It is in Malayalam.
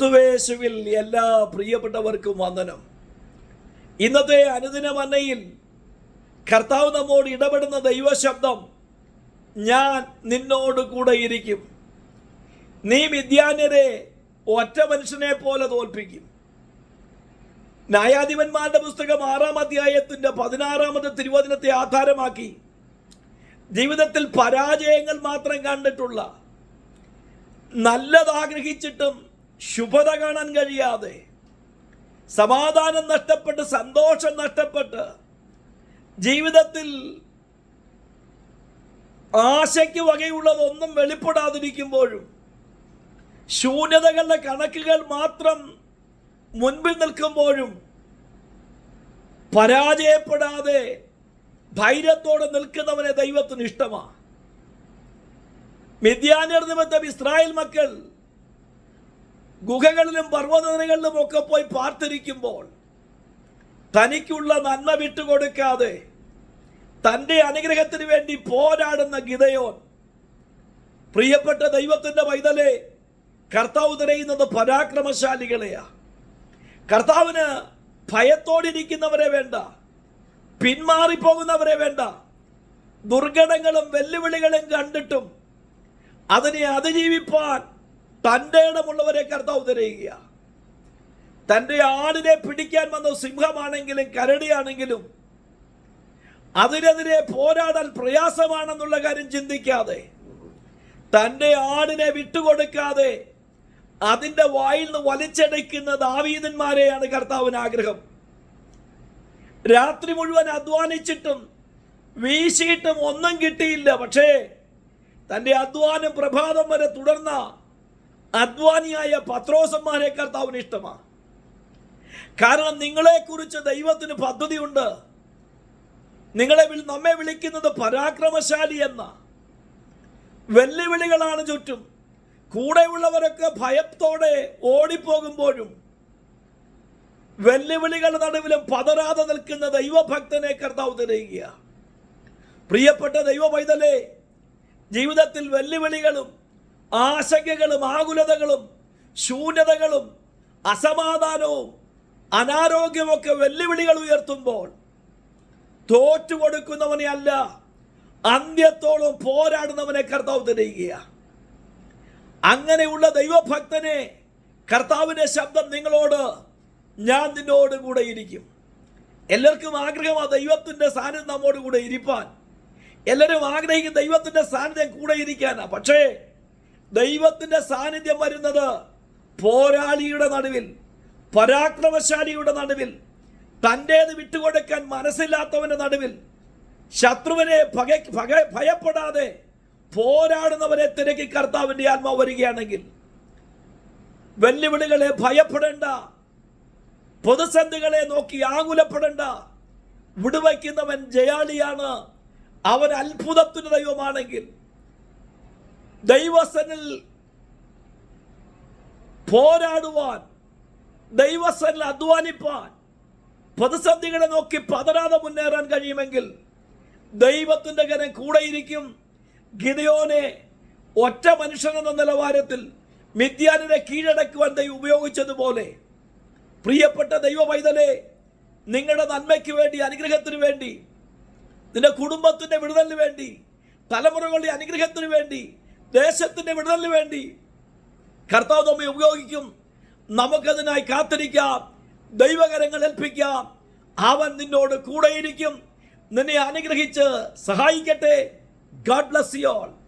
ക്രിസ്തുവേശുവിൽ എല്ലാ പ്രിയപ്പെട്ടവർക്കും വന്ദനം. ഇന്നത്തെ അനുദിന മന്നയിൽ കർത്താവ് നമ്മോട് ഇടപെടുന്ന ദൈവശബ്ദം ഞാൻ നിന്നോട് കൂടെ ഇരിക്കും. നീ വിദ്യാന്യരെ ഒറ്റ മനുഷ്യനെ പോലെ തോൽപ്പിക്കും. ന്യായാധിപന്മാരുടെ പുസ്തകം ആറാം അധ്യായത്തിന്റെ പതിനാറാമത്തെ തിരുവചനത്തെ ആധാരമാക്കി ജീവിതത്തിൽ പരാജയങ്ങൾ മാത്രം കണ്ടിട്ടുള്ള നല്ലത് ആഗ്രഹിച്ചിട്ടും ശുഭത കാണാൻ കഴിയാതെ സമാധാനം നഷ്ടപ്പെട്ട് സന്തോഷം നഷ്ടപ്പെട്ട് ജീവിതത്തിൽ ആശയ്ക്ക് വകയുള്ളതൊന്നും വെളിപ്പെടാതിരിക്കുമ്പോഴും ശൂന്യതകളുടെ കണക്കുകൾ മാത്രം മുൻപിൽ നിൽക്കുമ്പോഴും പരാജയപ്പെടാതെ ധൈര്യത്തോടെ നിൽക്കുന്നവനെ ദൈവത്തിന് ഇഷ്ടമാണ്. മിഥ്യാനിർ നിമിത്തം ഇസ്രായേൽ മക്കൾ ഗുഹകളിലും പർവതനിരകളിലും ഒക്കെ പോയി പാർത്തിരിക്കുമ്പോൾ തനിക്കുള്ള നന്മ വിട്ടുകൊടുക്കാതെ തന്റെ അനുഗ്രഹത്തിന് വേണ്ടി പോരാടുന്ന ഗിതയോൻ പ്രിയപ്പെട്ട ദൈവത്തിന്റെ വൈതലെ കർത്താവ് തിരയുന്നത് പരാക്രമശാലികളെയാ. കർത്താവിന് ഭയത്തോടിരിക്കുന്നവരെ വേണ്ട പിന്മാറിപ്പോകുന്നവരെ വേണ്ട. ദുർഘടങ്ങളും വെല്ലുവിളികളും കണ്ടിട്ടും അതിനെ അതിജീവിപ്പാൻ തന്റെ ഇടമുള്ളവരെ കർത്താവ് തിരയുക തന്റെ ആടിനെ പിടിക്കാൻ വന്ന സിംഹമാണെങ്കിലും കരടിയാണെങ്കിലും അതിനെതിരെ പോരാടാൻ പ്രയാസമാണെന്നുള്ള കാര്യം ചിന്തിക്കാതെ തന്റെ ആടിനെ വിട്ടുകൊടുക്കാതെ അതിന്റെ വായിൽ നിന്ന് വലിച്ചടയ്ക്കുന്ന ദാവീതന്മാരെയാണ് കർത്താവിന് ആഗ്രഹം. രാത്രി മുഴുവൻ അധ്വാനിച്ചിട്ടും വീശിയിട്ടും ഒന്നും കിട്ടിയില്ല. പക്ഷേ തന്റെ അധ്വാനം പ്രഭാതം വരെ തുടർന്ന അധ്വാനിയായ പത്രോസന്മാരെ കർത്താവിന് ഇഷ്ടമാണ്. കാരണം നിങ്ങളെക്കുറിച്ച് ദൈവത്തിന് പദ്ധതിയുണ്ട്. നിങ്ങളെ നമ്മെ വിളിക്കുന്നത് പരാക്രമശാലി എന്ന. വെല്ലുവിളികളാണ് ചുറ്റും. കൂടെയുള്ളവരൊക്കെ ഭയത്തോടെ ഓടിപ്പോകുമ്പോഴും വെല്ലുവിളികളുടെ നടുവിലും പതരാതെ നിൽക്കുന്ന ദൈവഭക്തനെ കർത്താവ് തിരയുക പ്രിയപ്പെട്ട ദൈവ പൈതലേ ജീവിതത്തിൽ വെല്ലുവിളികളും ആശങ്കകളും ആകുലതകളും ശൂന്യതകളും അസമാധാനവും അനാരോഗ്യമൊക്കെ വെല്ലുവിളികൾ ഉയർത്തുമ്പോൾ തോറ്റുകൊടുക്കുന്നവനെ അല്ല അന്ത്യത്തോളം പോരാടുന്നവനെ കർത്താവ് തിരയുക അങ്ങനെയുള്ള ദൈവഭക്തനെ കർത്താവിന്റെ ശബ്ദം നിങ്ങളോട് ഞാൻ നിന്നോട് കൂടെ ഇരിക്കും. എല്ലാവർക്കും ആഗ്രഹമാണ് ദൈവത്തിന്റെ സാന്നിധ്യം നമ്മോട് കൂടെ ഇരിപ്പാൻ. എല്ലാവരും ആഗ്രഹിക്കും ദൈവത്തിന്റെ സാന്നിധ്യം കൂടെ ഇരിക്കാനാണ് പക്ഷേ ദൈവത്തിന്റെ സാന്നിധ്യം വരുന്നത് പോരാളിയുടെ നടുവിൽ പരാക്രമശാലിയുടെ നടുവിൽ തന്റേത് വിട്ടുകൊടുക്കാൻ മനസ്സില്ലാത്തവന്റെ നടുവിൽ ശത്രുവിനെ ഭയ ഭയ ഭയപ്പെടാതെ പോരാടുന്നവരെ തിരക്കി കർത്താവിന്റെ ആത്മാവ് വരികയാണെങ്കിൽ വെല്ലുവിളികളെ ഭയപ്പെടേണ്ട പ്രതിസന്ധികളെ നോക്കി ആകുലപ്പെടേണ്ട വിടുവയ്ക്കുന്നവൻ ജയാളിയാണ് അവൻ അത്ഭുതത്തിന് ദൈവമാണെങ്കിൽ ദൈവസനിൽ പോരാടുവാൻ ദൈവസനിൽ അധ്വാനിപ്പാൻ പ്രതിസന്ധികളെ നോക്കി പതരാതെ മുന്നേറാൻ കഴിയുമെങ്കിൽ ദൈവത്തിന്റെ കരം കൂടെയിരിക്കും. ഗിതയോനെ ഒറ്റ മനുഷ്യനെന്ന നിലവാരത്തിൽ മിഥ്യാനിനെ കീഴടക്കുവാൻ ദൈവം ഉപയോഗിച്ചതുപോലെ പ്രിയപ്പെട്ട ദൈവ പൈതലെ നിങ്ങളുടെ നന്മയ്ക്ക് വേണ്ടി അനുഗ്രഹത്തിന് വേണ്ടി നിന്റെ കുടുംബത്തിന്റെ വിടുതലിന് വേണ്ടി തലമുറകളുടെ അനുഗ്രഹത്തിന് വേണ്ടി ദേശത്തിന്റെ വിടുതലിന് വേണ്ടി കർത്താവ് നമ്മെ ഉപയോഗിക്കും. നമുക്കതിനായി കാത്തിരിക്കാം. ദൈവകരങ്ങൾ ഏൽപ്പിക്കാം. അവൻ നിന്നോട് കൂടെയിരിക്കും നിന്നെ അനുഗ്രഹിച്ച് സഹായിക്കട്ടെ. God bless you all